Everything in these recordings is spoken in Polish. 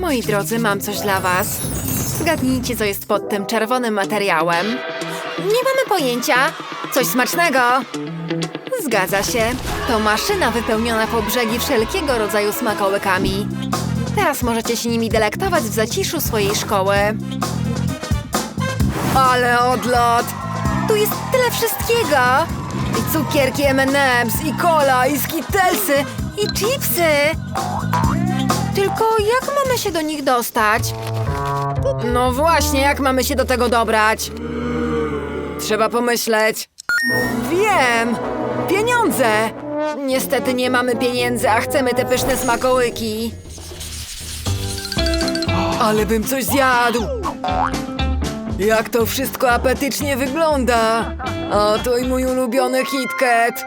Moi drodzy, mam coś dla was. Zgadnijcie, co jest pod tym czerwonym materiałem. Nie mamy pojęcia. Coś smacznego. Zgadza się. To maszyna wypełniona po brzegi wszelkiego rodzaju smakołykami. Teraz możecie się nimi delektować w zaciszu swojej szkoły. Ale odlot! Tu jest tyle wszystkiego! I cukierki M&M's, i cola, i skittlesy, i chipsy! Tylko jak mamy się do nich dostać? No właśnie, jak mamy się do tego dobrać? Trzeba pomyśleć. Wiem! Pieniądze! Niestety nie mamy pieniędzy, a chcemy te pyszne smakołyki. Ale bym coś zjadł! Jak to wszystko apetycznie wygląda! Oto i mój ulubiony KitKat!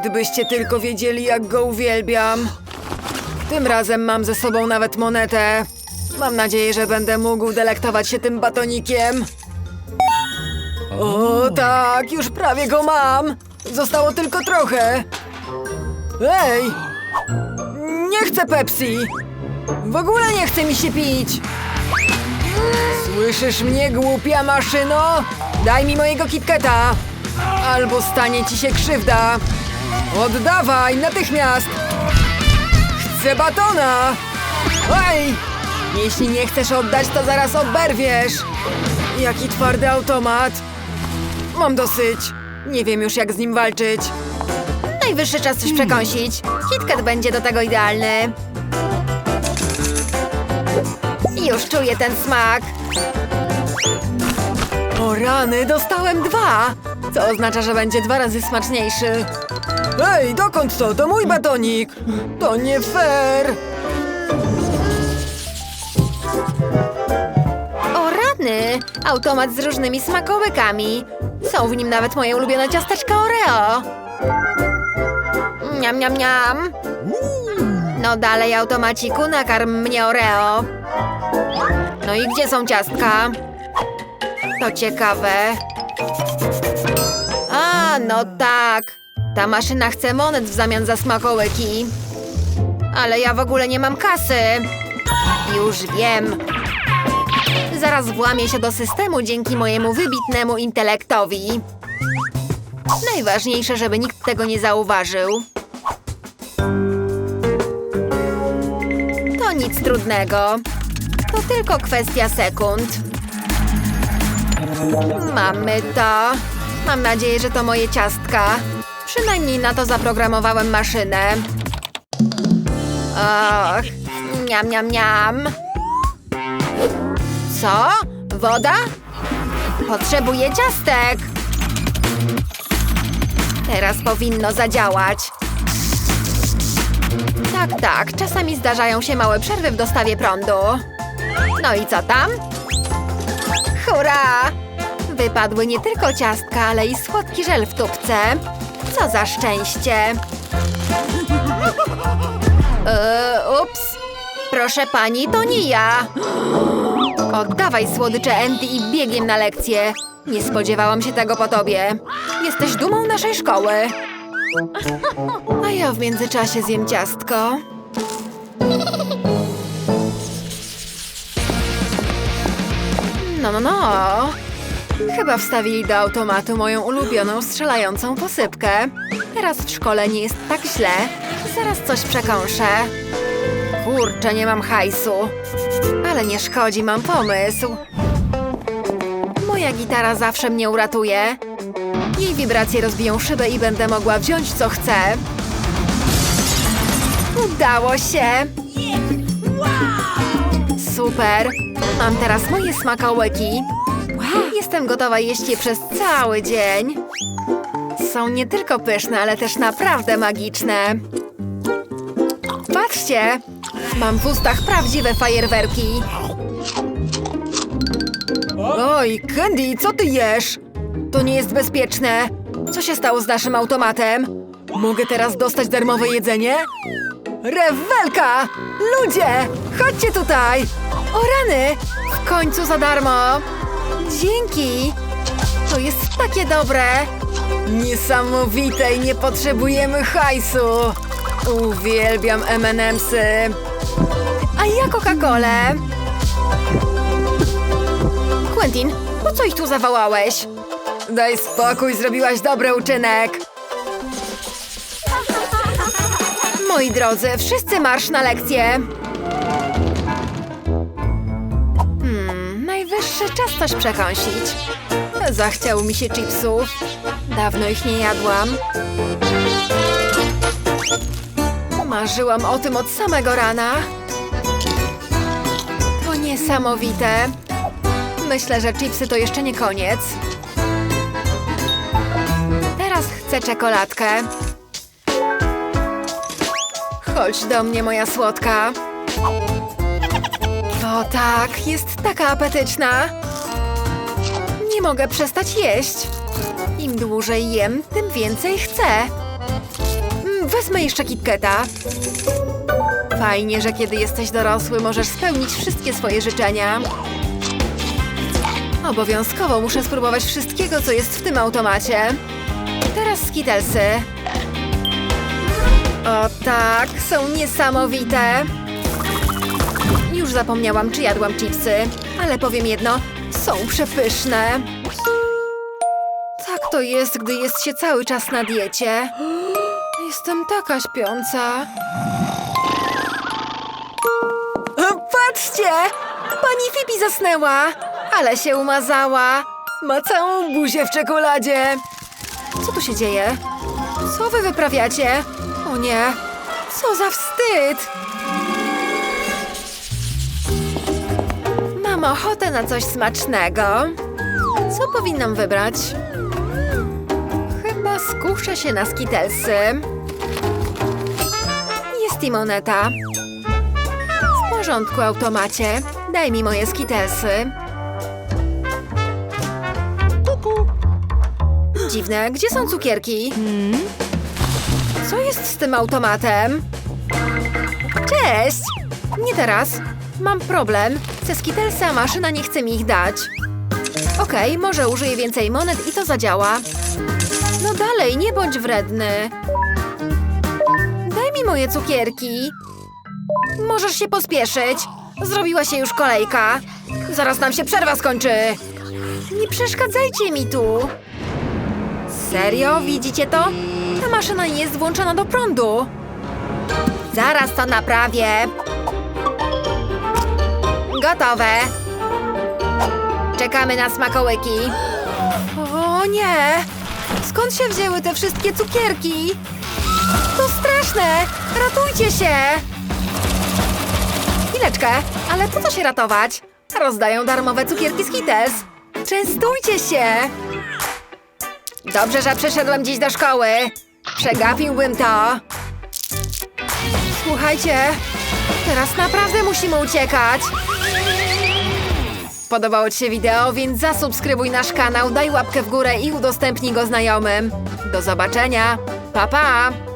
Gdybyście tylko wiedzieli, jak go uwielbiam. Tym razem mam ze sobą nawet monetę. Mam nadzieję, że będę mógł delektować się tym batonikiem. O tak, już prawie go mam! Zostało tylko trochę. Ej! Nie chcę Pepsi! W ogóle nie chce mi się pić! Słyszysz mnie, głupia maszyno? Daj mi mojego KitKata! Albo stanie ci się krzywda! Oddawaj, natychmiast! Chcę batona! Ej! Jeśli nie chcesz oddać, to zaraz oberwiesz! Jaki twardy automat! Mam dosyć! Nie wiem już, jak z nim walczyć. Najwyższy czas coś przekąsić. KitKat będzie do tego idealny. Już czuję ten smak. O rany, dostałem dwa! Co oznacza, że będzie dwa razy smaczniejszy. Ej, dokąd to? To mój batonik! To nie fair! O rany! Automat z różnymi smakołykami. Są w nim nawet moje ulubione ciasteczka Oreo. Miam, miam, miam. No dalej, automaciku, nakarm mnie Oreo. No i gdzie są ciastka? To ciekawe. A, no tak. Ta maszyna chce monet w zamian za smakołyki. Ale ja w ogóle nie mam kasy. Już wiem. Zaraz włamię się do systemu dzięki mojemu wybitnemu intelektowi. Najważniejsze, żeby nikt tego nie zauważył. To nic trudnego. To tylko kwestia sekund. Mamy to. Mam nadzieję, że to moje ciastka. Przynajmniej na to zaprogramowałem maszynę. Och, miam, miam, miam. Co? Woda? Potrzebuję ciastek. Teraz powinno zadziałać. Tak, tak. Czasami zdarzają się małe przerwy w dostawie prądu. No i co tam? Hurra! Wypadły nie tylko ciastka, ale i słodki żel w tubce. Co za szczęście! Eee, ups! Proszę pani, to nie ja! Oddawaj słodycze Andy i biegiem na lekcję. Nie spodziewałam się tego po tobie. Jesteś dumą naszej szkoły. A ja w międzyczasie zjem ciastko. No, no, no. Chyba wstawili do automatu moją ulubioną strzelającą posypkę. Teraz w szkole nie jest tak źle. Zaraz coś przekąszę. Kurczę, nie mam hajsu. Ale nie szkodzi, mam pomysł. Moja gitara zawsze mnie uratuje. Jej wibracje rozbiją szybę i będę mogła wziąć co chcę. Udało się! Super! Mam teraz moje smakołyki. Jestem gotowa jeść je przez cały dzień. Są nie tylko pyszne, ale też naprawdę magiczne. Patrzcie! Mam w ustach prawdziwe fajerwerki. Oj, Candy, co ty jesz? To nie jest bezpieczne. Co się stało z naszym automatem? Mogę teraz dostać darmowe jedzenie? Rewelka! Ludzie! Chodźcie tutaj! O rany! W końcu za darmo! Dzięki! To jest takie dobre! Niesamowite i nie potrzebujemy hajsu! Uwielbiam M&M'sy! A ja Coca-Colę. Quentin, po co ich tu zawołałeś? Daj spokój, zrobiłaś dobry uczynek. Moi drodzy, wszyscy marsz na lekcję. Czas coś przekąsić. Zachciało mi się chipsów. Dawno ich nie jadłam. Marzyłam o tym od samego rana. To niesamowite. Myślę, że chipsy to jeszcze nie koniec. Teraz chcę czekoladkę. Chodź do mnie, moja słodka. O tak, jest taka apetyczna. Mogę przestać jeść. Im dłużej jem, tym więcej chcę. Mm, Wezmę jeszcze KitKata. Fajnie, że kiedy jesteś dorosły, możesz spełnić wszystkie swoje życzenia. Obowiązkowo muszę spróbować wszystkiego, co jest w tym automacie. Teraz skitelsy. O tak, są niesamowite. Już zapomniałam, czy jadłam chipsy, ale powiem jedno, są przepyszne. Tak to jest, gdy jest się cały czas na diecie. Jestem taka śpiąca. Patrzcie! Pani Fibi zasnęła, ale się umazała. Ma całą buzię w czekoladzie. Co tu się dzieje? Co wy wyprawiacie? O nie, co za wstyd! Mam ochotę na coś smacznego. Co powinnam wybrać? Chyba skuszę się na skitelsy. Jest i moneta. W porządku, automacie. Daj mi moje skitelsy. Dziwne, gdzie są cukierki? Co jest z tym automatem? Cześć! Nie teraz. Mam problem. Chcę skitelsy, a maszyna nie chce mi ich dać. Okej, może użyję więcej monet i to zadziała. No dalej, nie bądź wredny. Daj mi moje cukierki. Możesz się pospieszyć. Zrobiła się już kolejka. Zaraz nam się przerwa skończy. Nie przeszkadzajcie mi tu. Serio? Widzicie to? Ta maszyna nie jest włączona do prądu. Zaraz to naprawię. Gotowe. Czekamy na smakołyki. O nie! Skąd się wzięły te wszystkie cukierki? To straszne! Ratujcie się! Chwileczkę, ale po co się ratować? Rozdają darmowe cukierki z Kites. Częstujcie się! Dobrze, że przyszedłem dziś do szkoły. Przegapiłbym to. Słuchajcie, teraz naprawdę musimy uciekać. Podobało Ci się wideo, więc zasubskrybuj nasz kanał, daj łapkę w górę i udostępnij go znajomym. Do zobaczenia. Pa, pa!